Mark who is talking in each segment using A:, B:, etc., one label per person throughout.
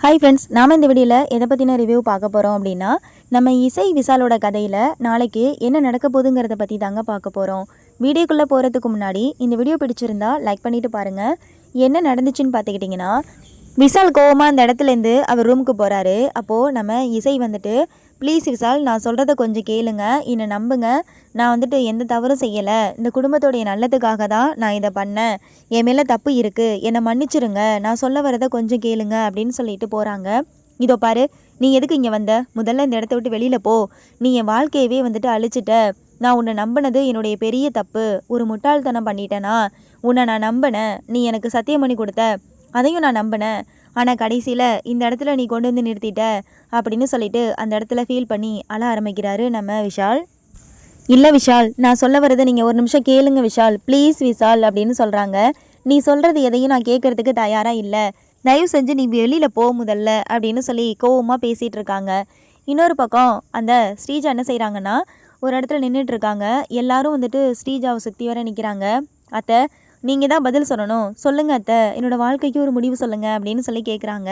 A: Hi friends நாம் இந்த வீடியோவில் எதை பற்றின ரிவ்யூ பார்க்க போகிறோம் அப்படின்னா நம்ம இசை விசாலோட கதையில் நாளைக்கு என்ன நடக்க போகுதுங்கிறத பற்றி தாங்க பார்க்க போகிறோம் வீடியோக்குள்ளே போகிறதுக்கு முன்னாடி இந்த வீடியோ பிடிச்சிருந்தா லைக் பண்ணிவிட்டு பாருங்கள் என்ன நடந்துச்சுன்னு பார்த்துக்கிட்டிங்கன்னா விசால் கோவமாக அந்த இடத்துலேருந்து அவர் ரூமுக்கு போகிறாரு அப்போது நம்ம இசை வந்துட்டு ப்ளீஸ் விசால் நான் சொல்கிறத கொஞ்சம் கேளுங்க. என்னை நம்புங்க. நான் வந்துட்டு எந்த தவறும் செய்யலை. இந்த குடும்பத்தோடைய நல்லதுக்காக தான் நான் இதை பண்ணேன். என் மேலே தப்பு இருக்குது என்னை மன்னிச்சிருங்க. நான் சொல்ல வரதை கொஞ்சம் கேளுங்க அப்படின்னு சொல்லிட்டு போகிறாங்க இதோ பாரு நீ எதுக்கு இங்கே வந்த? முதல்ல இந்த இடத்த விட்டு வெளியில் போ. நீ என் வாழ்க்கையவே வந்துட்டு அழிச்சிட்ட. நான் உன்னை நம்பினது என்னுடைய பெரிய தப்பு. ஒரு முட்டாள்தனம் பண்ணிட்டேனா? உன்னை நான் நம்பினேன். நீ எனக்கு சத்தியம் பண்ணி கொடுத்த. அதையும் நான் நம்பினேன். ஆனால் கடைசியில் இந்த இடத்துல நீ கொண்டு வந்து நிறுத்திட்ட அப்படின்னு சொல்லிட்டு அந்த இடத்துல ஃபீல் பண்ணி அழ ஆரம்பிக்கிறாரு நம்ம விஷால். இல்லை விஷால் நான் சொல்ல வரதை நீங்கள் ஒரு நிமிஷம் கேளுங்க விஷால். ப்ளீஸ் விஷால் அப்படின்னு சொல்கிறாங்க நீ சொல்கிறது எதையும் நான் கேட்குறதுக்கு தயாராக இல்லை. தயவு செஞ்சு நீ வெளியில் போ முதல்ல அப்படின்னு சொல்லி கோவமாக பேசிகிட்டு இருக்காங்க. இன்னொரு பக்கம் அந்த ஸ்ரீஜா என்ன செய்கிறாங்கன்னா ஒரு இடத்துல நின்றுட்டு இருக்காங்க. எல்லாரும் வந்துட்டு ஸ்ரீஜாவை சுற்றி வர நிற்கிறாங்க அத்தை நீங்கள் தான் பதில் சொல்லணும். சொல்லுங்க அத்தை. என்னோடய வாழ்க்கைக்கு ஒரு முடிவு சொல்லுங்கள் அப்படின்னு சொல்லி கேட்குறாங்க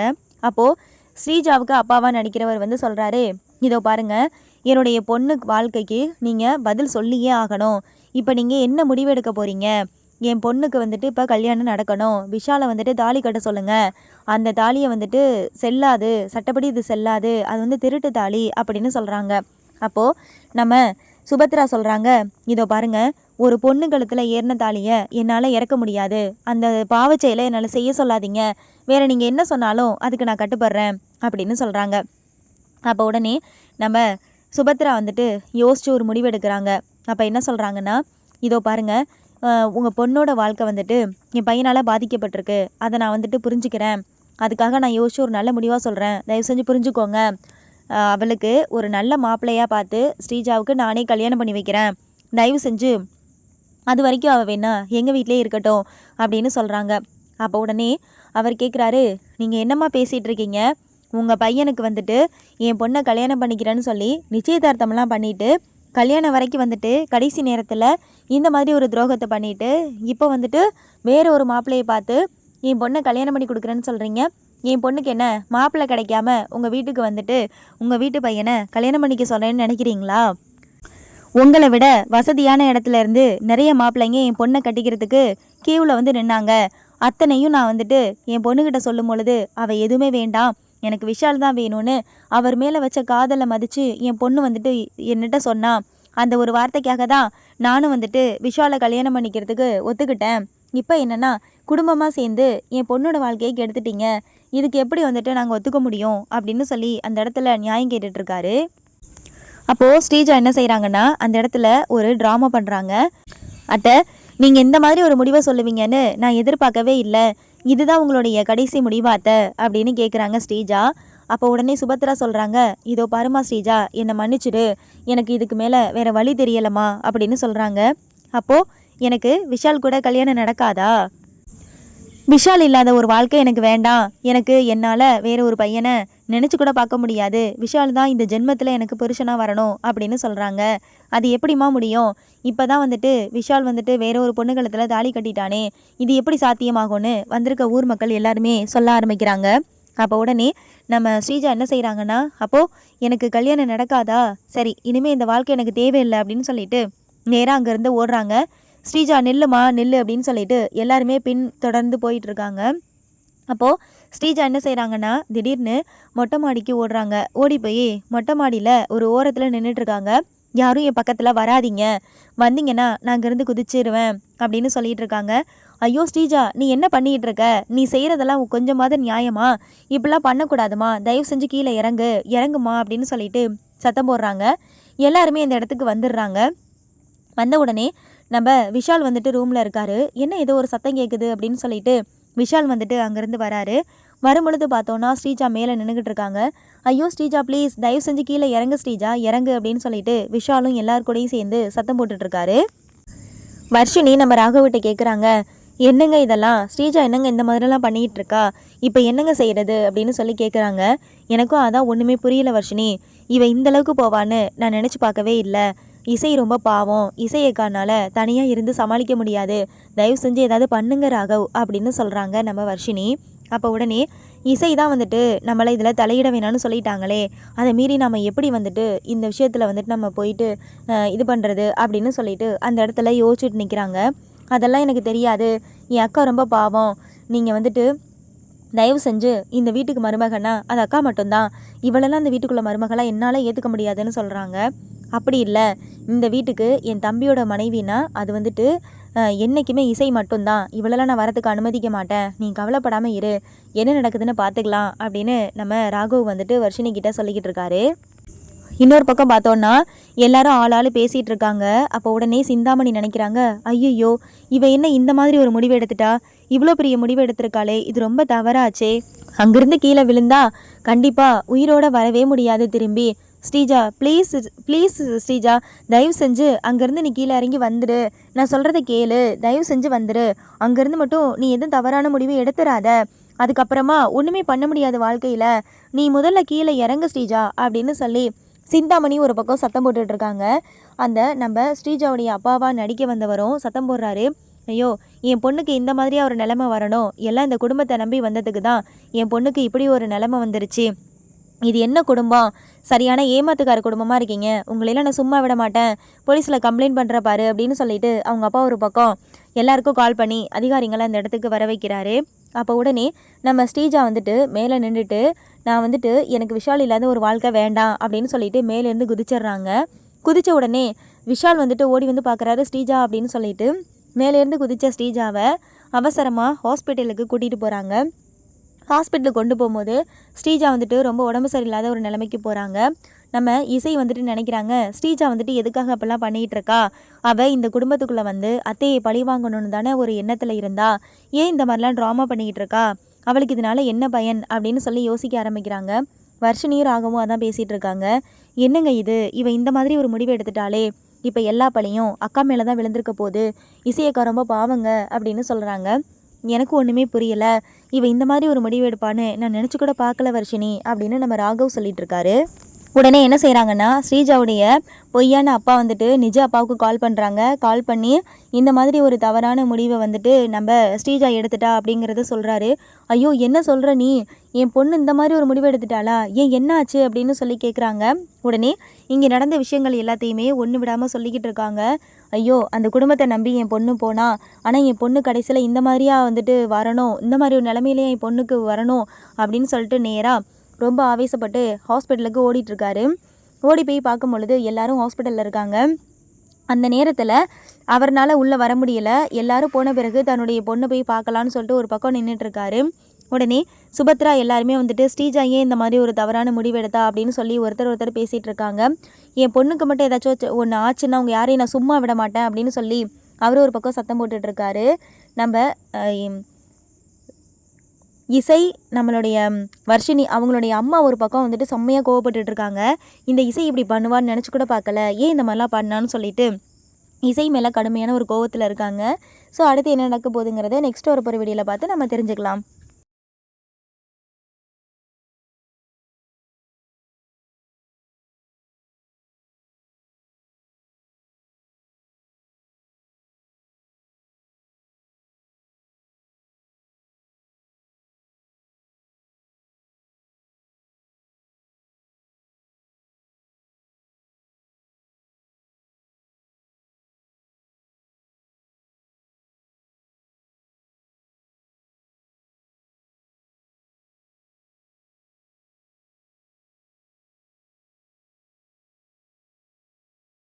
A: அப்போது ஸ்ரீஜாவுக்கு அப்பாவாக நடிக்கிறவர் வந்து சொல்கிறாரு இதோ பாருங்க என்னுடைய பொண்ணு வாழ்க்கைக்கு நீங்கள் பதில் சொல்லியே ஆகணும். இப்போ நீங்கள் என்ன முடிவு எடுக்க போகிறீங்க என் பொண்ணுக்கு வந்துட்டு இப்போ கல்யாணம் நடக்கணும். விஷாலை வந்துட்டு தாலி கட்ட சொல்லுங்கள் அந்த தாலியை வந்துட்டு செல்லாது சட்டப்படி இது செல்லாது அது வந்து திருட்டு தாலி அப்படின்னு சொல்கிறாங்க அப்போது நம்ம சுபத்ரா சொல்கிறாங்க இதோ பாருங்கள் ஒரு பொண்ணு கழுத்தில் ஏறின தாலியை என்னால் இறக்க முடியாது. அந்த பாவச்செயலை என்னால் செய்ய சொல்லாதீங்க. வேறு நீங்கள் என்ன சொன்னாலும் அதுக்கு நான் கட்டுப்படுறேன் அப்படின்னு சொல்கிறாங்க அப்போ உடனே நம்ம சுபத்ரா வந்துட்டு யோசிச்சு ஒரு முடிவு எடுக்கிறாங்க அப்போ என்ன சொல்கிறாங்கன்னா இதோ பாருங்கள் உங்கள் பொண்ணோட வாழ்க்கை வந்துட்டு என் பையனால் பாதிக்கப்பட்டிருக்கு. அதை நான் வந்துட்டு புரிஞ்சுக்கிறேன். அதுக்காக நான் யோசிச்சு ஒரு நல்ல முடிவாக சொல்கிறேன் தயவு செஞ்சு புரிஞ்சுக்கோங்க. அவளுக்கு ஒரு நல்ல மாப்பிள்ளையாக பார்த்து ஸ்ரீஜாவுக்கு நானே கல்யாணம் பண்ணி வைக்கிறேன். தயவு செஞ்சு அது வரைக்கும் அவள் வேணா எங்கள் வீட்டிலே இருக்கட்டும் அப்படின்னு சொல்கிறாங்க அப்போ உடனே அவர் கேட்குறாரு நீங்கள் என்னம்மா பேசிகிட்டு இருக்கீங்க? உங்கள் பையனுக்கு வந்துட்டு என் பொண்ணை கல்யாணம் பண்ணிக்கிறேன்னு சொல்லி நிச்சயதார்த்தம்லாம் பண்ணிவிட்டு கல்யாணம் வரைக்கும் வந்துட்டு கடைசி நேரத்தில் இந்த மாதிரி ஒரு துரோகத்தை பண்ணிவிட்டு இப்போ வந்துட்டு வேறு ஒரு மாப்பிள்ளையை பார்த்து என் பொண்ணை கல்யாணம் பண்ணி கொடுக்குறேன்னு சொல்கிறீங்க என் பொண்ணுக்கு என்ன மாப்பிள்ளை கிடைக்காம உங்கள் வீட்டுக்கு வந்துட்டு உங்கள் வீட்டு பையனை கல்யாணம் பண்ணிக்க சொல்கிறேன்னு நினைக்கிறீங்களா? உங்களை விட வசதியான இடத்துல இருந்து நிறைய மாப்பிள்ளைங்க என் பொண்ணை கட்டிக்கிறதுக்கு கியூவில் வந்து நின்னாங்க. அத்தனையும் நான் வந்துட்டு என் பொண்ணுக்கிட்ட சொல்லும் பொழுது அவள் எதுவுமே வேண்டாம். எனக்கு விஷால் தான் வேணும்னு. அவர் மேலே வச்ச காதலை மதித்து என் பொண்ணு வந்துட்டு என்னிட்ட சொன்னான் அந்த ஒரு வார்த்தைக்காக தான் நானும் வந்துட்டு விஷாலை கல்யாணம் பண்ணிக்கிறதுக்கு ஒத்துக்கிட்டேன். இப்போ என்னென்னா குடும்பமாக சேர்ந்து என் பொண்ணோட வாழ்க்கையை கெடுத்துட்டீங்க. இதுக்கு எப்படி வந்துட்டு நாங்கள் ஒத்துக்க முடியும்? அப்படின்னு சொல்லி அந்த இடத்துல நியாயம் கேட்டுட்ருக்காரு அப்போது ஸ்ரீஜா என்ன செய்கிறாங்கன்னா அந்த இடத்துல ஒரு ட்ராமா பண்ணுறாங்க அத்தை நீங்கள் இந்த மாதிரி ஒரு முடிவை சொல்லுவீங்கன்னு நான் எதிர்பார்க்கவே இல்லை. இதுதான் உங்களுடைய கடைசி முடிவாத்த அப்படின்னு கேட்குறாங்க ஸ்ரீஜா. அப்போ உடனே சுபத்ரா சொல்கிறாங்க இதோ பாருமா ஸ்ரீஜா என்னை மன்னிச்சிடு. எனக்கு இதுக்கு மேலே வேறு வழி தெரியலம்மா அப்படின்னு சொல்கிறாங்க அப்போது எனக்கு விஷால் கூட கல்யாணம் நடக்காதா? விஷால் இல்லாத ஒரு வாழ்க்கை எனக்கு வேண்டாம். எனக்கு என்னால் வேறு ஒரு பையனை நினச்சி கூட பார்க்க முடியாது. விஷால் தான் இந்த ஜென்மத்தில் எனக்கு புருஷனாக வரணும் அப்படின்னு சொல்கிறாங்க அது எப்படிம்மா முடியும்? இப்போ தான் வந்துட்டு விஷால் வந்துட்டு வேற ஒரு பொண்ணுகளத்தில் தாலி கட்டிட்டானே. இது எப்படி சாத்தியமாகும்னு வந்திருக்க ஊர் மக்கள் எல்லாருமே சொல்ல ஆரம்பிக்கிறாங்க. அப்போ உடனே நம்ம ஸ்ரீஜா என்ன செய்கிறாங்கன்னா அப்போது எனக்கு கல்யாணம் நடக்காதா? சரி இனிமேல் இந்த வாழ்க்கை எனக்கு தேவையில்லை அப்படின்னு சொல்லிட்டு நேராக அங்கேருந்து ஓடுறாங்க. ஸ்ரீஜா நெல்லுமா நெல் அப்படின்னு சொல்லிட்டு எல்லாருமே பின் தொடர்ந்து போயிட்டுருக்காங்க இருக்காங்க. அப்போது ஸ்ரீஜா என்ன செய்கிறாங்கன்னா திடீர்னு மொட்டை மாடிக்கு ஓடுறாங்க. ஓடி போய் மொட்டை மாடியில் ஒரு ஓரத்தில் நின்றுட்டுருக்காங்க யாரும் என் பக்கத்தில் வராதீங்க. வந்தீங்கன்னா நான் இங்கேருந்து குதிச்சிருவேன் அப்படின்னு சொல்லிகிட்டு இருக்காங்க ஐயோ ஸ்ரீஜா நீ என்ன பண்ணிகிட்டு இருக்க நீ செய்கிறதெல்லாம் கொஞ்சமாவது நியாயமா? இப்படிலாம் பண்ணக்கூடாதுமா. தயவு செஞ்சு கீழே இறங்கு. இறங்குமா? அப்படின்னு சொல்லிட்டு சத்தம் போடுறாங்க. எல்லாருமே இந்த இடத்துக்கு வந்துடுறாங்க. வந்த உடனே நம்ம விஷால் வந்துட்டு ரூமில் இருக்காரு. என்ன ஏதோ ஒரு சத்தம் கேட்குது அப்படின்னு சொல்லிட்டு விஷால் வந்துட்டு அங்கேருந்து வராரு. வரும்பொழுது பார்த்தோன்னா ஸ்ரீஜா மேலே நின்றுக்கிட்டு இருக்காங்க. ஐயோ ஸ்ரீஜா ப்ளீஸ் தயவு செஞ்சு கீழே இறங்கு ஸ்ரீஜா இறங்கு அப்படின்னு சொல்லிட்டு விஷாலும் எல்லார் கூடயும் சேர்ந்து சத்தம் போட்டுட்டு இருக்காரு. வர்ஷினி நம்ம ராகவிட்ட கேட்குறாங்க என்னங்க இதெல்லாம்? ஸ்ரீஜா என்னங்க இந்த மாதிரிலாம் பண்ணிகிட்டு இருக்கா? இப்போ என்னங்க செய்கிறது அப்படின்னு சொல்லி கேட்குறாங்க எனக்கும் அதான் ஒன்றுமே புரியல வர்ஷினி. இவ இந்த அளவுக்கு போவான்னு நான் நினச்சி பார்க்கவே இல்லை. இசை ரொம்ப பாவம். இசையக்கானால தனியாக இருந்து சமாளிக்க முடியாது. தயவு செஞ்சு ஏதாவது பண்ணுங்க ராகவ் அப்படின்னு சொல்கிறாங்க நம்ம வர்ஷினி. அப்போ உடனே இசை தான் வந்துட்டு நம்மளை இதில் தலையிட வேணாம்னு சொல்லிட்டாங்களே. அதை மீறி நம்ம எப்படி வந்துட்டு இந்த விஷயத்தில் வந்துட்டு நம்ம போயிட்டு இது பண்ணுறது அப்படின்னு சொல்லிட்டு அந்த இடத்துல யோசிச்சுட்டு நிற்கிறாங்க அதெல்லாம் எனக்கு தெரியாது. என் அக்கா ரொம்ப பாவம். நீங்கள் வந்துட்டு தயவு செஞ்சு இந்த வீட்டுக்கு மருமகனா அது அக்கா மட்டும்தான். இவளெல்லாம் அந்த வீட்டுக்குள்ளே மருமகளாக என்னால் ஏற்றுக்க முடியாதுன்னு சொல்கிறாங்க அப்படி இல்லை. இந்த வீட்டுக்கு என் தம்பியோட மனைவினா அது வந்துட்டு என்றைக்குமே இசை மட்டும்தான். இவ்வளோலாம் நான் வரத்துக்கு அனுமதிக்க மாட்டேன். நீ கவலைப்படாமல் இரு. என்ன நடக்குதுன்னு பார்த்துக்கலாம் அப்படின்னு நம்ம ராகவ் வந்துட்டு வர்ஷினி கிட்டே சொல்லிக்கிட்டு இருக்காரு. இன்னொரு பக்கம் பார்த்தோன்னா எல்லாரும் ஆள் ஆள் பேசிகிட்டு இருக்காங்க. அப்போ உடனே சிந்தாமணி நினைக்கிறாங்க ஐயோ இவ என்ன இந்த மாதிரி ஒரு முடிவு எடுத்துட்டா? இவ்வளோ பெரிய முடிவு எடுத்திருக்காளே. இது ரொம்ப தவறாச்சே. அங்கிருந்து கீழே விழுந்தா கண்டிப்பாக உயிரோட வரவே முடியாது திரும்பி. ஸ்ரீஜா ப்ளீஸ் ப்ளீஸ் ஸ்ரீஜா தயவு செஞ்சு அங்கேருந்து நீ கீழே இறங்கி வந்துடு நான் சொல்கிறத கேளு. தயவு செஞ்சு வந்துடு அங்கேருந்து மட்டும் நீ எதுவும் தவறான முடிவு எடுத்துடாத அதுக்கப்புறமா ஒன்றுமே பண்ண முடியாத வாழ்க்கையில் நீ முதல்ல கீழே இறங்கு ஸ்ரீஜா அப்படின்னு சொல்லி சிந்தாமணி ஒரு பக்கம் சத்தம் போட்டுட்ருக்காங்க அந்த நம்ம ஸ்ரீஜாவுடைய அப்பாவா நடிக்க வந்தவரும் சத்தம் போடுறாரு. ஐயோ என் பொண்ணுக்கு இந்த மாதிரியா ஒரு நிலமை வரணும். எல்லாம் இந்த குடும்பத்தை நம்பி வந்ததுக்கு தான் என் பொண்ணுக்கு இப்படி ஒரு நிலமை வந்துருச்சு. இது என்ன குடும்பம்? சரியான ஏமாத்துக்கார குடும்பமாக இருக்கீங்க. உங்களையெல்லாம் நான் சும்மா விட மாட்டேன். போலீஸில் கம்ப்ளைண்ட் பண்ணுற பாரு அப்படின்னு சொல்லிட்டு அவங்க அப்பா ஒரு பக்கம் எல்லாருக்கும் கால் பண்ணி அதிகாரிங்களை அந்த இடத்துக்கு வர வைக்கிறாரு. அப்போ உடனே நம்ம ஸ்ரீஜா வந்துட்டு மேலே நின்றுட்டு நான் வந்துட்டு எனக்கு விஷால் இல்லாத ஒரு வாழ்க்கை வேண்டாம் அப்படின்னு சொல்லிட்டு மேலேருந்து குதிச்சிடுறாங்க. குதித்த உடனே விஷால் வந்துட்டு ஓடி வந்து பார்க்குறாரு ஸ்ரீஜா அப்படின்னு சொல்லிட்டு மேலேருந்து குதித்த ஸ்ரீஜாவை அவசரமாக ஹாஸ்பிட்டலுக்கு கூட்டிகிட்டு போகிறாங்க ஹாஸ்பிட்டலுக்கு கொண்டு போகும்போது ஸ்ரீஜா வந்துட்டு ரொம்ப உடம்பு சரியில்லாத ஒரு நிலைமைக்கு போகிறாங்க நம்ம இசை வந்துட்டு நினைக்கிறாங்க ஸ்ரீஜா வந்துட்டு எதுக்காக அப்பெல்லாம் பண்ணிகிட்டு இருக்கா? அவள் இந்த குடும்பத்துக்குள்ளே வந்து அத்தையை பழி வாங்கணும்னு தானே ஒரு எண்ணத்தில் இருந்தா ஏன் இந்த மாதிரிலாம் ட்ராமா பண்ணிக்கிட்டு இருக்கா? அவளுக்கு இதனால என்ன பயன்? அப்படின்னு சொல்லி யோசிக்க ஆரம்பிக்கிறாங்க. வர்ஷினியும் ராகவும் அதான் பேசிகிட்டு இருக்காங்க. என்னங்க இது? இவன் இந்த மாதிரி ஒரு முடிவு எடுத்துட்டாலே இப்போ எல்லா பழியும் அக்கா மேலே தான் விழுந்திருக்க போகுது. இசையக்கா ரொம்ப பாவங்க அப்படின்னு சொல்கிறாங்க எனக்கு ஒன்றுமே புரியல. இவன் இந்த மாதிரி ஒரு முடிவு எடுப்பான்னு நான் நினச்சி கூட பார்க்கல வர்ஷினி அப்படின்னு நம்ம ராகவ் சொல்லிட்டு இருக்காரு. உடனே என்ன செய்கிறாங்கன்னா ஸ்ரீஜாவுடைய பொய்யான அப்பா வந்துட்டு நிஜ அப்பாவுக்கு கால் பண்ணுறாங்க கால் பண்ணி இந்த மாதிரி ஒரு தவறான முடிவை வந்துட்டு நம்ம ஸ்ரீஜா எடுத்துட்டா அப்படிங்கிறத சொல்கிறாரு ஐயோ என்ன சொல்கிற நீ? என் பொண்ணு இந்த மாதிரி ஒரு முடிவு எடுத்துட்டாளா? ஏன் என்ன ஆச்சு அப்படின்னு சொல்லி கேட்குறாங்க உடனே இங்கே நடந்த விஷயங்கள் எல்லாத்தையுமே ஒன்று விடாமல் சொல்லிக்கிட்டு இருக்காங்க. ஐயோ அந்த குடும்பத்தை நம்பி என் பொண்ணு போனா ஆனால் என் பொண்ணு கடைசியில் இந்த மாதிரியா வந்துட்டு வரணும் இந்த மாதிரி ஒரு நிலமையிலே என் பொண்ணுக்கு வரணும் அப்படின்னு சொல்லிட்டு நேராக ரொம்ப ஆவேசப்பட்டு ஹாஸ்பிட்டலுக்கு ஓடிட்டுருக்காரு. ஓடி போய் பார்க்கும் பொழுது எல்லாரும் ஹாஸ்பிட்டலில் இருக்காங்க. அந்த நேரத்தில் அவர்னால் உள்ளே வர முடியல. எல்லாரும் போன பிறகு தன்னுடைய பொண்ணை போய் பார்க்கலான்னு சொல்லிட்டு ஒரு பக்கம் நின்றுட்டுருக்காரு உடனே சுபத்ரா எல்லாருமே வந்துட்டு ஸ்ரீஜா ஏன் இந்த மாதிரி ஒரு தவறான முடிவு எடுத்தா? அப்படின்னு சொல்லி ஒருத்தர் ஒருத்தர் பேசிகிட்டு இருக்காங்க என் பொண்ணுக்கு மட்டும் ஏதாச்சும் ஒன்று ஆச்சுன்னா அவங்க யாரையும் நான் சும்மா விட மாட்டேன் அப்படின்னு சொல்லி அவரும் ஒரு பக்கம் சத்தம் போட்டுட்ருக்காரு நம்ம இசை நம்மளுடைய வர்ஷினி அவங்களுடைய அம்மா ஒரு பக்கம் வந்துட்டு செம்மையாக கோவப்பட்டுட்டு இருக்காங்க இந்த இசை இப்படி பண்ணுவான்னு நினச்சி கூட பார்க்கல. ஏன் இந்த மாதிரிலாம் பண்ணான்னு சொல்லிட்டு இசை மேலே கடுமையான ஒரு கோவத்தில் இருக்காங்க. ஸோ அடுத்து என்ன நடக்க போகுதுங்கிறத நெக்ஸ்ட் ஒரு ஒரு வீடியோவில் பார்த்து நம்ம தெரிஞ்சுக்கலாம்.